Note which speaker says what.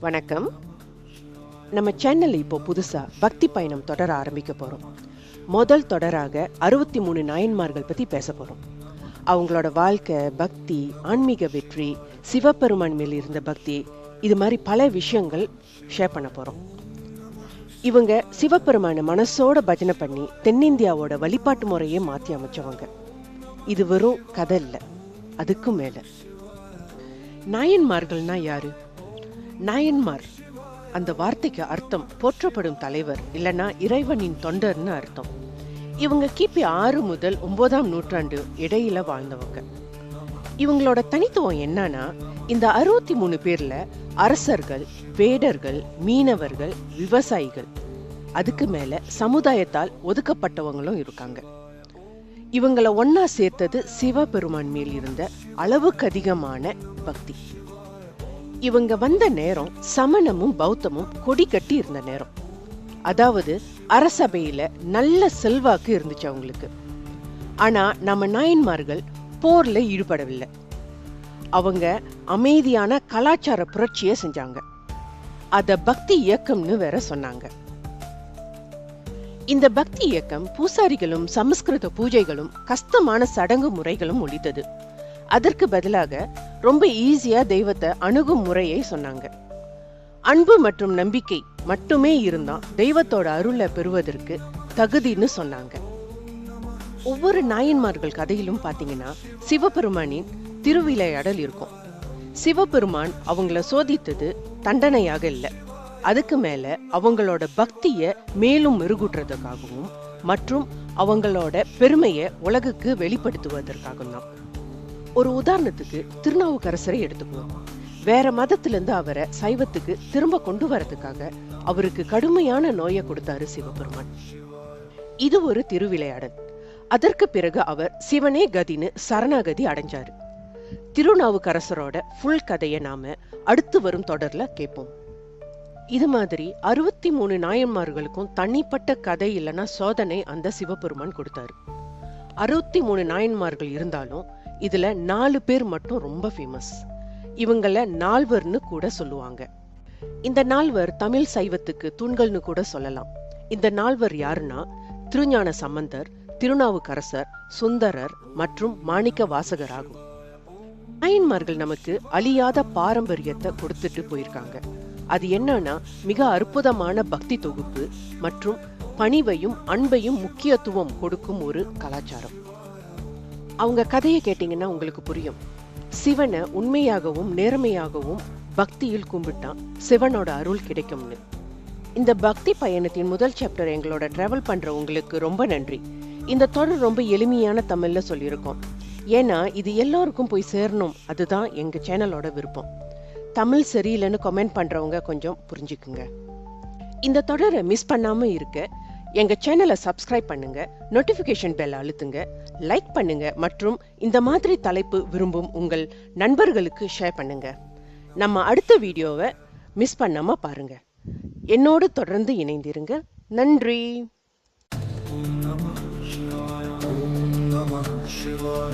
Speaker 1: வணக்கம். நம்ம சேனல் இப்போ புதுசாக பக்தி பயணம் தொடர ஆரம்பிக்க போகிறோம் முதல் தொடராக அறுபத்தி மூணு நாயன்மார்கள் பற்றி பேச போகிறோம் அவங்களோட வாழ்க்கை பக்தி ஆன்மீக வெற்றி சிவபெருமான் மேல் இருந்த பக்தி இது மாதிரி பல விஷயங்கள் ஷேர் பண்ண போகிறோம் இவங்க சிவபெருமான மனசோட பஜனை பண்ணி தென்னிந்தியாவோட வழிபாட்டு முறையே மாற்றி அமைச்சவங்க. இது வெறும் கதை இல்லை. அதுக்கும் மேலே. நாயன்மார்கள்னா யாரு? நாயன்மார் அந்த வார்த்தைக்கு அர்த்தம் போற்றப்படும் தலைவர் இல்லனா இறைவனின் தொண்டர்னு அர்த்தம். இவங்க கிபி ஆறு முதல் ஒன்பதாம் நூற்றாண்டு இடையில வாழ்ந்தவங்க. இவங்களோட தனித்துவம் என்னன்னா இந்த அறுபத்தி மூணு பேர்ல அரசர்கள் வேடர்கள் மீனவர்கள் விவசாயிகள் அதுக்கு மேல சமுதாயத்தால் ஒதுக்கப்பட்டவங்களும் இருக்காங்க. இவங்களை ஒன்னா சேர்த்தது சிவபெருமான் மேல் இருந்த அளவுக்கு அதிகமான பக்தி. இவங்க வந்த நேரம் சமணமும் பௌத்தமும் கொடி கட்டி இருந்த நேரம். அதாவது அரசபையில நல்ல செல்வாக்கு இருந்துச்சு அவங்களுக்கு. ஆனா நம்ம நாயன்மார்கள் போர்ல ஈடுபடவில்லை. அவங்க அமைதியான கலாச்சார புரட்சியை செஞ்சாங்க. அத பக்தி இயக்கம்னு வேற சொன்னாங்க. இந்த பக்தி இயக்கம் பூசாரிகளும் சமஸ்கிருத பூஜைகளும் கஷ்டமான சடங்கு முறைகளும் ஒழித்தது அதற்கு பதிலாக ரொம்ப ஈஸியா தெய்வத்தை அணுகும் முறையை சொன்னாங்க. அன்பு மற்றும் நம்பிக்கை மட்டுமே இருந்தா தெய்வத்தோட அருளை பெறுவதற்கு தகுதின்னு சொன்னாங்க. ஒவ்வொரு நாயன்மார்கள் கதையிலும் பாத்தீங்கன்னா சிவபெருமானின் திருவிளையாடல் இருக்கும். சிவபெருமான் அவங்கள சோதித்தது தண்டனையாக இல்லை. அதுக்கு மேல அவங்களோட பக்திய மேலும் மெருகூட்டுறதுக்காகவும் மற்றும் அவங்களோட பெருமையை உலகுக்கு வெளிப்படுத்துவதற்காகவும் தான். ஒரு உதாரணத்துக்கு திருநாவுக்கரசரை எடுத்துக்குவோம் வேற மதத்திலிருந்து அவரை சைவத்துக்கு திரும்ப கொண்டு வரதுக்காக அவருக்கு கடுமையான நோயை கொடுத்தாரு சிவபெருமான். இது ஒரு திருவிளையாடல். அதற்கு பிறகு அவர் சிவனே கதின்னு சரணாகதி அடைஞ்சாரு. திருநாவுக்கரசரோட ஃபுல் கதையை நாம அடுத்து வரும் தொடர்ல கேட்போம். இது மாதிரி அறுபத்தி மூணு நாயன்மார்களுக்கும் தனிப்பட்ட கதை இல்லைன்னா சோதனை அந்த சிவபெருமான் கொடுத்தாரு. அறுபத்தி மூணு நாயன்மார்கள் இருந்தாலும் இதுல நாலு பேர் மட்டும் ரொம்ப ஃபேமஸ் இவங்கள நால்வர்னு கூட சொல்லுவாங்க. இந்த நால்வர் தமிழ் சைவத்துக்கு தூண்கள்னு கூட சொல்லலாம். இந்த நால்வர் யாருன்னா திருஞான சம்பந்தர் திருநாவுக்கரசர் சுந்தரர் மற்றும் மாணிக்க வாசகர் ஆகும் நாயன்மார்கள் நமக்கு அழியாத பாரம்பரியத்தை கொடுத்துட்டு போயிருக்காங்க. அது என்னன்னா மிக அற்புதமான பக்தி தொகுப்பு மற்றும் பணிவையும் அன்பையும் முக்கியத்துவம் கொடுக்கும் ஒரு கலாச்சாரம். அவங்க கதையை கேட்டீங்கன்னா உங்களுக்கு புரியும். சிவனை உண்மையாகவும் நேர்மையாகவும் பக்தியில் கும்பிட்டா சிவனோட அருள் கிடைக்கும்னு. இந்த பக்தி பயணத்தின் முதல் சாப்டர் எங்களோட டிராவல் பண்ற உங்களுக்கு ரொம்ப நன்றி. இந்த தொடர் ரொம்ப எளிமையான தமிழ்ல சொல்லியிருக்கோம். ஏன்னா இது எல்லோருக்கும் போய் சேரணும். அதுதான் எங்க சேனலோட விருப்பம். தமிழ் சரியில்லைன்னு கமெண்ட் பண்றவங்க கொஞ்சம் புரிஞ்சுக்குங்க. இந்த தொடரை மிஸ் பண்ணாமல் இருக்க எங்கள் சேனலை சப்ஸ்கிரைப் பண்ணுங்க நோட்டிஃபிகேஷன் பெல் அழுத்துங்க லைக் பண்ணுங்க மற்றும் இந்த மாதிரி தலைப்பு விரும்பும் உங்கள் நண்பர்களுக்கு ஷேர் பண்ணுங்க. நம்ம அடுத்த வீடியோவை மிஸ் பண்ணாம பாருங்க. என்னோடு தொடர்ந்து இணைந்திருங்க. நன்றி.
Speaker 2: Namah